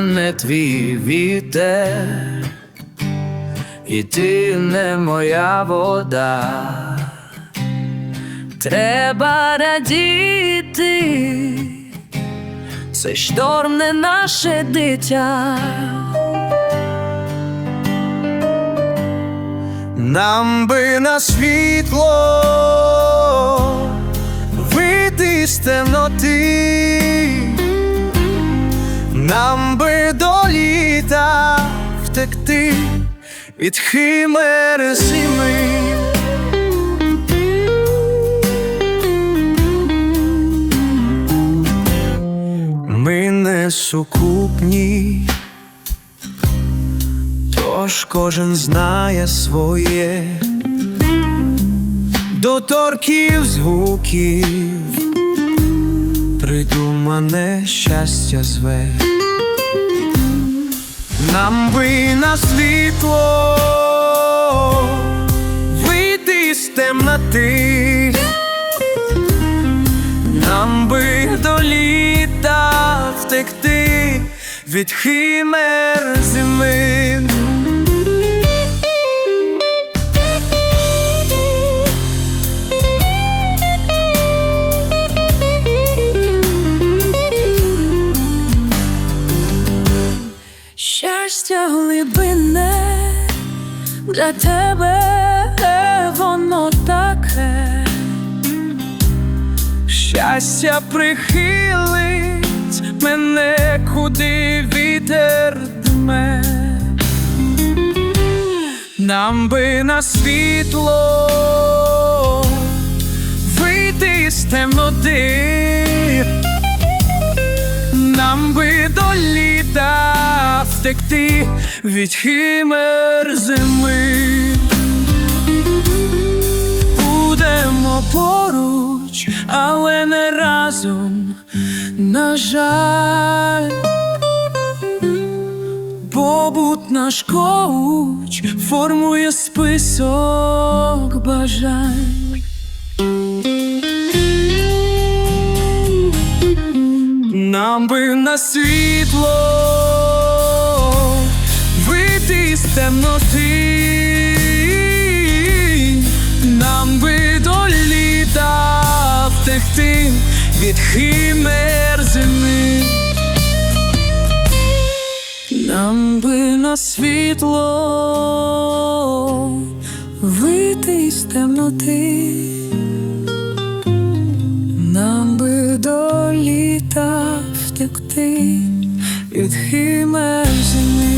не твій вітер, і ти не моя вода. Треба радіти, цей шторм не наше дитя. Нам би на світло вийти з темноти, нам би до літа втекти від химери зими. Ми не сукупні. Тож кожен знає своє доторків звуків, придумане щастя зве. Нам би на світло вийти з темноти, нам би до літа втекти від химер зими. Щастя глибинне для тебе воно таке. Щастя прихилить мене, куди вітер дме. Нам би на світло вийти з темноти, нам би до літа втекти від химер зими. Будемо поруч, але не разом, на жаль. Побут наш коуч формує список бажань. Нам би на світло з темноти, нам би до літа втекти від химер зими. Нам би на світло вийти з темноти, нам би до літа втекти від химер зими.